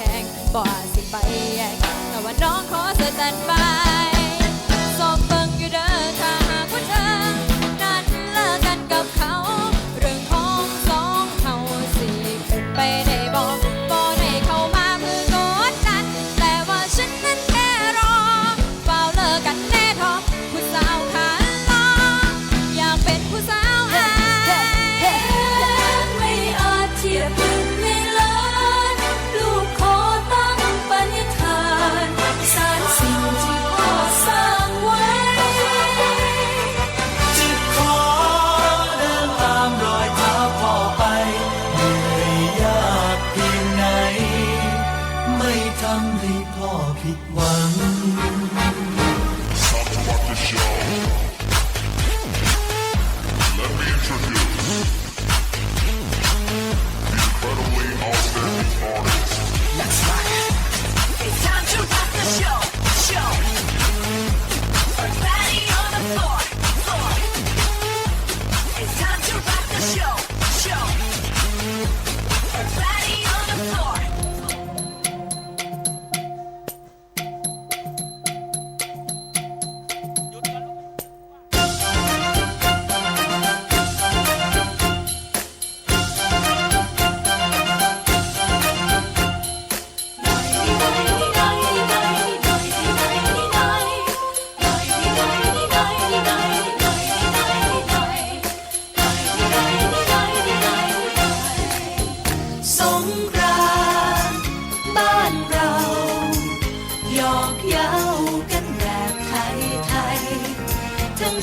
แข่งบ่อาจสิไปแย่งแต่ว่าน้องขอสแตนบาย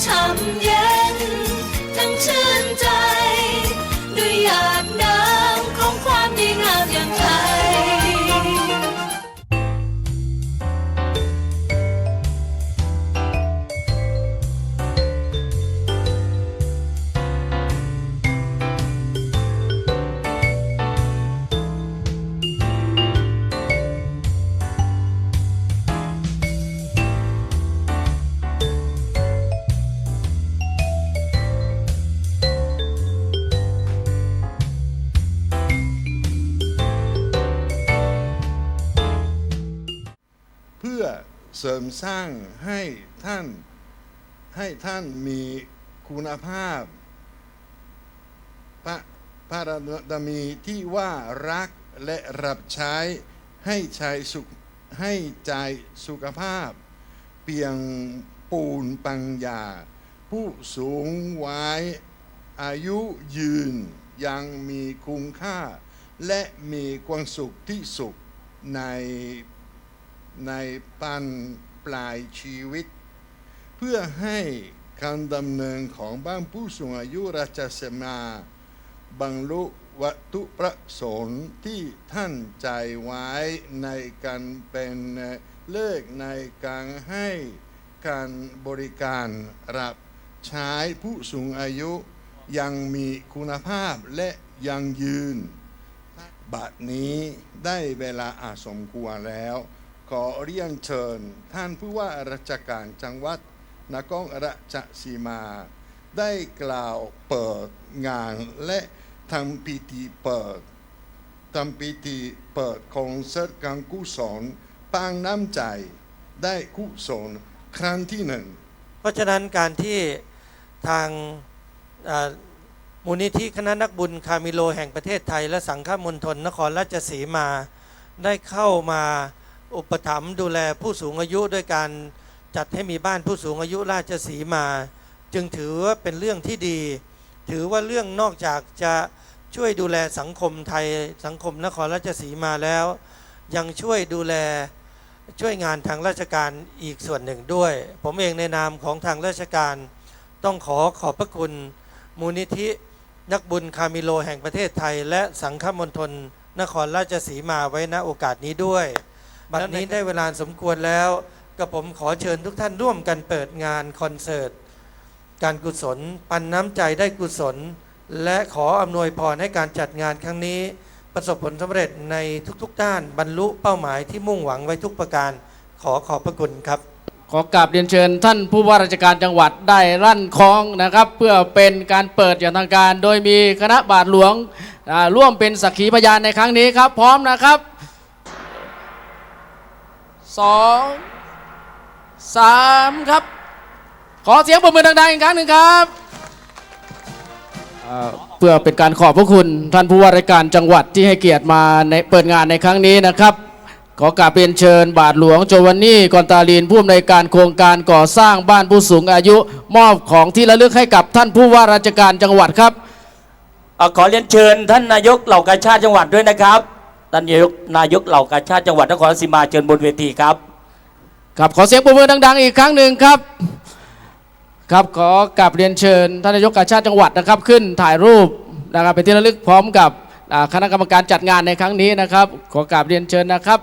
ๆทั้ พื่อเสริมสร้างให้ท่านให้ท่านมีคุณภาพ พระพระดามีที่ว่ารักและรับใช้ให้ใจสุขให้ใจสุขภาพ เปียงปูนปัญญา ผู้สูงวัยอายุยืนยังมีคุณค่า และมีความสุขที่สุขใน ในปันปลายชีวิต เพื่อให้การดำเนินของบ้านผู้สูงอายุราชสมาบรรลุวัตถุประสงค์ที่ท่านใจไว้ในการเป็นเลิกในการให้การบริการรับใช้ผู้สูงอายุยังมีคุณภาพและยังยืน บัดนี้ได้เวลาอาสมควรแล้ว ขอเรียนเชิญ ท่านผู้ว่าราชการจังหวัดนครราชสีมา ได้กล่าวเปิดงานและทำพิธีเปิดทำพิธีเปิดคอนเสิร์ตการกุศลปางน้ำใจ ได้กุศลครั้งที่หนึ่ง เพราะฉะนั้นการที่ทางมูลนิธิคณะนักบุญคามิโลแห่งประเทศไทย และสังฆมณฑลนครราชสีมาได้เข้ามา อุปถัมภ์ดูแลผู้สูงอายุด้วยการจัดให้มีบ้านผู้สูงอายุราชสีมา จึงถือว่าเป็นเรื่องที่ดี ถือว่าเรื่องนอกจากจะช่วยดูแลสังคมไทยสังคมนครราชสีมาแล้ว ยังช่วยดูแลช่วยงานทางราชการอีกส่วนหนึ่งด้วย ผมเองในนามของทางราชการ ต้องขอขอบพระคุณมูลนิธิ นักบุญคามิโลแห่งประเทศไทย และสังฆมณฑลนครราชสีมาไว้ณโอกาสนี้ด้วย บัดนี้ได้เวลาสมควรแล้วก็ผมขอเชิญทุกท่านร่วมกันเปิดงานคอนเสิร์ต การกุศล ปันน้ำใจได้กุศล และขออำนวยพรให้การจัดงานครั้งนี้ ประสบผลสำเร็จในทุกๆด้านบรรลุเป้าหมายที่มุ่งหวังไว้ทุกประการ ขอขอบพระคุณครับ ขอกราบเรียนเชิญท่านผู้ว่าราชการจังหวัดได้รั่นคล้องนะครับ เพื่อเป็นการเปิดอย่างทางการ โดยมีคณะบาทหลวงอ่าร่วมเป็นสักขีพยานในครั้งนี้ครับ พร้อมนะครับ สองสามครับ ขอเสียงปรบมือดังๆอีกครั้งหนึ่งครับเอ่อเพื่อเป็นการขอบพระคุณท่านผู้ว่าราชการจังหวัดที่ให้เกียรติมาในเปิดงานในครั้งนี้นะครับ ขอกราบเรียนเชิญบาทหลวงโจวันนี่กอนตาลีนผู้อำนวยการโครงการก่อสร้างบ้านผู้สูงอายุ มอบของที่ระลึกให้กับท่านผู้ว่าราชการจังหวัดครับ เอ่อขอเรียนเชิญท่านนายกเหล่ากาชาติจังหวัดด้วยนะครับ ท่านนายกนายกเหล่ากาชาติจังหวัดนครศรีมาเชิญบนเวทีครับ ครับขอเสียงปรบมือดัง ๆ อีกครั้งหนึ่งครับ ครับขอกลับเรียนเชิญท่านนายกกาชาติจังหวัดนะครับ ขึ้นถ่ายรูปนะครับเป็นที่ระลึกพร้อมกับคณะกรรมการจัดงานในครั้งนี้นะครับ ขอกลับเรียนเชิญนะครับ